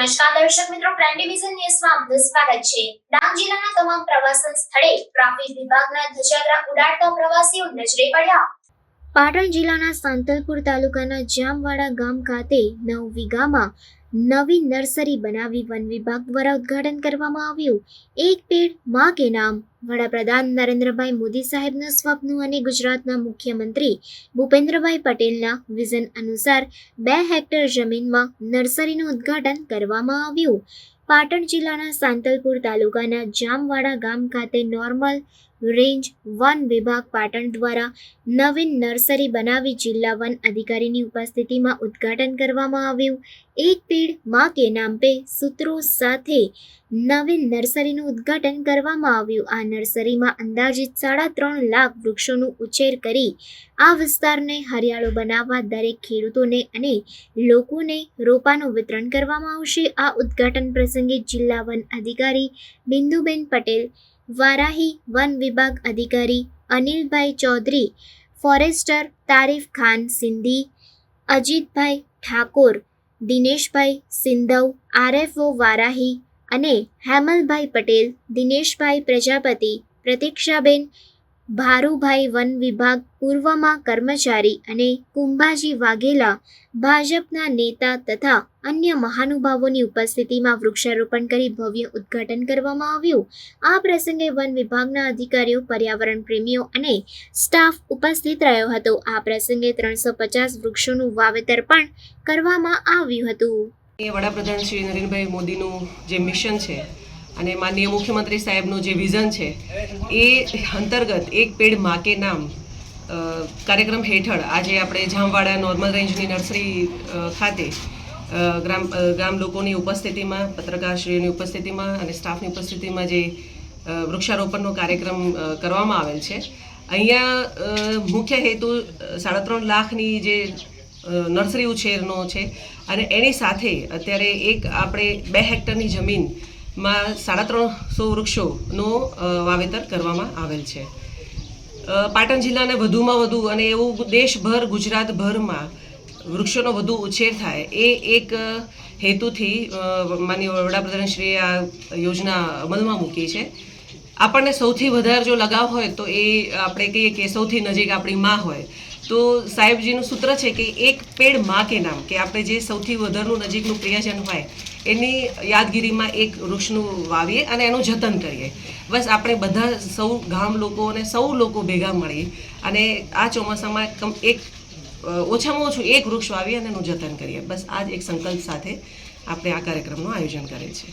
નમસ્કાર દર્શક મિત્રો પ્રાઇમ ડિવિઝન ન્યૂઝમાં આપનું સ્વાગત છે. ડાંગ જિલ્લાના તમામ પ્રવાસન સ્થળે ટ્રાફિક વિભાગના ધજાગરા ઉડાડતા પ્રવાસીઓ નજરે પડ્યા. પાટણ જિલ્લાના સાંતલપુર તાલુકાના જામવાડા ગામ ખાતે નવ વીઘામાં નવી નર્સરી બનાવી વન વિભાગ દ્વારા ઉદ્ઘાટન કરવામાં આવ્યું. એક પેડમાં કે નામ. વડાપ્રધાન નરેન્દ્રભાઈ મોદી સાહેબના સ્વપ્ન અને ગુજરાતના મુખ્યમંત્રી ભૂપેન્દ્રભાઈ પટેલના વિઝન અનુસાર બે હેક્ટર જમીનમાં નર્સરીનું ઉદ્ઘાટન કરવામાં આવ્યું. પાટણ જિલ્લાના સાંતલપુર તાલુકાના જામવાડા ગામ ખાતે નોર્મલ રેન્જ વન વિભાગ પાટણ દ્વારા નવીન નર્સરી બનાવી જિલ્લા વન અધિકારીની ઉપસ્થિતિમાં ઉદ્ઘાટન કરવામાં આવ્યું. એક પેડમાં કે નામ પે સૂત્રો સાથે નવીન નર્સરીનું ઉદ્ઘાટન કરવામાં આવ્યું. આ નર્સરીમાં અંદાજિત સાડા ત્રણ લાખ વૃક્ષોનું ઉછેર કરી આ વિસ્તારને હરિયાળો બનાવવા દરેક ખેડૂતોને અને લોકોને રોપાનું વિતરણ કરવામાં આવશે. આ ઉદ્ઘાટન પ્રસંગે જિલ્લા વન અધિકારી બિંદુબેન પટેલ વારાહી વન વિભાગ અધિકારી Anilbhai Chaudhari, forester Tarif Khan Sindhi, Ajitbhai Thakor, Dineshbhai Sindhav, R F O Varahi અને હેમલભાઈ પટેલ, દિનેશભાઈ પ્રજાપતિ, પ્રતીક્ષાબેન ભારુભાઈ વન વિભાગ પૂર્વમાં કર્મચારી અને કુંભાજી વાઘેલા ભાજપના નેતા તથા અન્ય મહાનુભાવોની ઉપસ્થિતિમાં વૃક્ષારોપણ કરી ભવ્ય ઉદ્ઘાટન કરવામાં આવ્યું. આ પ્રસંગે વન વિભાગના અધિકારીઓ, પર્યાવરણ પ્રેમીઓ અને સ્ટાફ ઉપસ્થિત રહ્યો હતો. આ પ્રસંગે ત્રણસો પચાસ વૃક્ષોનું વાવેતર પણ કરવામાં આવ્યું હતું. વડાપ્રધાન શ્રી નરેન્દ્રભાઈ મોદીનું જે મિશન છે અને માનનીય મુખ્યમંત્રી સાહેબનું જે વિઝન છે, એ અંતર્ગત એક પેડ મા કે નામ કાર્યક્રમ હેઠળ આજે આપણે જામવાડા નોર્મલ રેન્જની નર્સરી ખાતે ગ્રામ ગ્રામ લોકોની ઉપસ્થિતિમાં, પત્રકારશ્રીઓની ઉપસ્થિતિમાં અને સ્ટાફની ઉપસ્થિતિમાં જે વૃક્ષારોપણનો કાર્યક્રમ કરવામાં આવેલ છે. અહીંયા મુખ્ય હેતુ સાડા ત્રણ લાખની જે નર્સરી ઉછેરનો છે અને એની સાથે અત્યારે એક આપણે બે હેક્ટરની જમીનમાં સાડા ત્રણસો વૃક્ષોનું વાવેતર કરવામાં આવેલ છે. પાટણ જિલ્લાને વધુમાં વધુ અને એવું દેશભર, ગુજરાતભરમાં વૃક્ષોનો વધુ ઉછેર થાય એ એક હેતુથી માનીય વડાપ્રધાનશ્રીએ આ યોજના અમલમાં મૂકી છે. આપણને સૌથી વધારે જો લગાવ હોય તો એ આપણે કહીએ કે સૌથી નજીક આપણી માં હોય. તો સાહેબજીનું સૂત્ર છે કે એક પેડમાં કે નામ, કે આપણે જે સૌથી વધારનું નજીકનું પ્રિયજન હોય, એની યાદગીરીમાં એક વૃક્ષનું વાવીએ અને એનું જતન કરીએ. બસ આપણે બધા સૌ ગામ લોકો અને સૌ લોકો ભેગા મળીએ અને આ ચોમાસામાં કમ એક ઓછામાં ઓછું એક વૃક્ષ વાવીએ અને એનું જતન કરીએ. બસ આ જ એક સંકલ્પ સાથે આપણે આ કાર્યક્રમનું આયોજન કરે છે